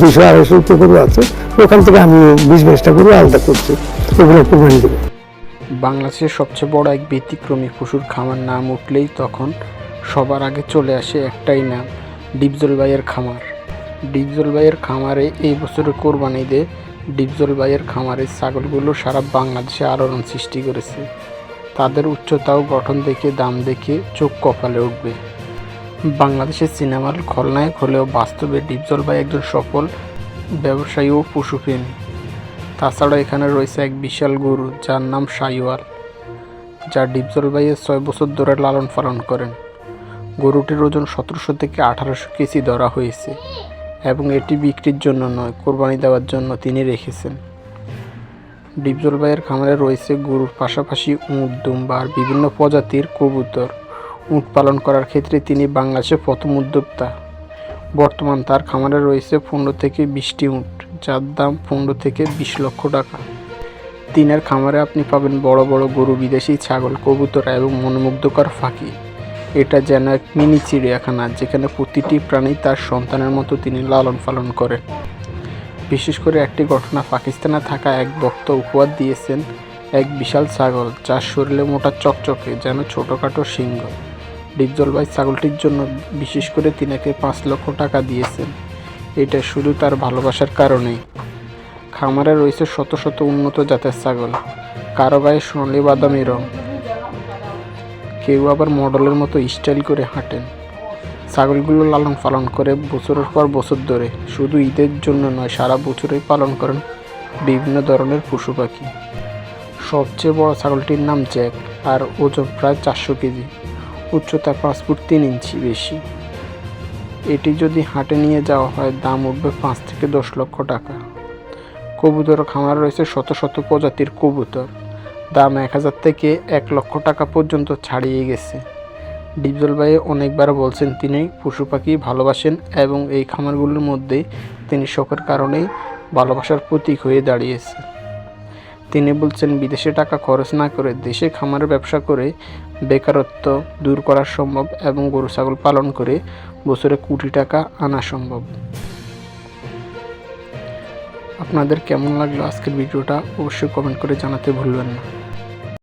দুশো আড়াইশো তো গরু আছে, ওখান থেকে আমি বিশ বাইশটা গরু আলাদা করছি ওগুলো কোরবানি দেবো। বাংলাদেশের সবচেয়ে বড় এক ব্যতিক্রমী পশুর খামার নাম উঠলেই তখন সবার আগে চলে আসে একটাই নাম, ডিপজল ভাইয়ের খামার। ডিপজল ভাইয়ের খামারে এই বছরের কোরবানিতে ডিপজল ভাইয়ের খামারের ছাগলগুলো সারা বাংলাদেশে আলোড়ন সৃষ্টি করেছে। তাদের উচ্চতা ও গঠন দেখে, দাম দেখে চোখ কপালে উঠবে। বাংলাদেশের সিনেমার খলনায়ক হলেও বাস্তবে ডিপজল ভাই একজন সফল ব্যবসায়ী ও পশুপ্রেমী তাছাড়া এখানে রয়েছে এক বিশাল গরু যার নাম সাইওয়াল, যা ডিপজল ভাইয়ের ছয় বছর ধরে লালন পালন করেন। গরুটির ওজন সতেরোশো থেকে আঠারোশো কেজি ধরা হয়েছে এবং এটি বিক্রির জন্য নয়, কোরবানি দেওয়ার জন্য তিনি রেখেছেন। ডিপজল ভাইয়ের খামারে রয়েছে গরুর পাশাপাশি উঁট, দুম্বা আর বিভিন্ন প্রজাতির কবুতর। উঁট পালন করার ক্ষেত্রে তিনি বাংলাদেশের প্রথম উদ্যোক্তা। বর্তমান তার খামারে রয়েছে পনেরো থেকে বিশটি উঁট, যার দাম পনেরো থেকে বিশ লক্ষ টাকা। তিনের খামারে আপনি পাবেন বড় বড় গরু, বিদেশি ছাগল, কবুতর এবং মনোমুগ্ধকর ফাঁকি এটা যেন এক মিনি চিড়িয়াখানা, যেখানে প্রতিটি প্রাণী তার সন্তানের মতো তিনি লালন পালন করেন। বিশেষ করে একটি ঘটনা পাকিস্তানে থাকা এক ভক্ত উপহার দিয়েছেন, এক বিশাল ছাগল, যার শরীরে মোটা চকচকে, যেন ছোটোখাটো সিংহ। ডিপজল ভাই ছাগলটির জন্য বিশেষ করে তিনাকে পাঁচ লক্ষ টাকা দিয়েছেন। এটা শুধু তার ভালোবাসার কারণেই। খামারে রয়েছে শত শত উন্নত জাতের ছাগল। কারও গায়ে সোনালি বাদামি রং। কেউ আবার মডেলের মতো স্টাইল করে হাঁটেন। ছাগলগুলো লালন পালন করে বছরের পর বছর ধরে। শুধু ঈদের জন্য নয়, সারা বছরই পালন করেন বিভিন্ন ধরনের পশু পাখি। সবচেয়ে বড় ছাগলটির নাম জ্যাক, আর ওজন প্রায় চারশো কেজি। উচ্চতা পাঁচ ফুট তিন ইঞ্চি বেশি। এটি যদি হাটে নিয়ে যাওয়া হয়, দাম উঠবে পাঁচ থেকে দশ লক্ষ টাকা। কবুতর খামার রয়েছে শত শত প্রজাতির কবুতর। দাম এক হাজার থেকে এক লক্ষ টাকা পর্যন্ত ছাড়িয়ে গেছে। ডিপজল ভাই অনেকবার বলছেন, তিনি পশু পাখি ভালোবাসেন এবং এই খামারগুলোর মধ্যে তিনি শখের কারণেই ভালোবাসার প্রতীক হয়ে দাঁড়িয়েছে তিনি বলছেন, বিদেশে টাকা খরচ না করে দেশে খামারের ব্যবসা করে বেকারত্ব দূর করা সম্ভব এবং গরু ছাগল পালন করে বছরে কোটি টাকা আনা সম্ভব। আপনাদের কেমন লাগল আজকের ভিডিওটা? অবশ্যই কমেন্ট করে জানাতে ভুলবেন না।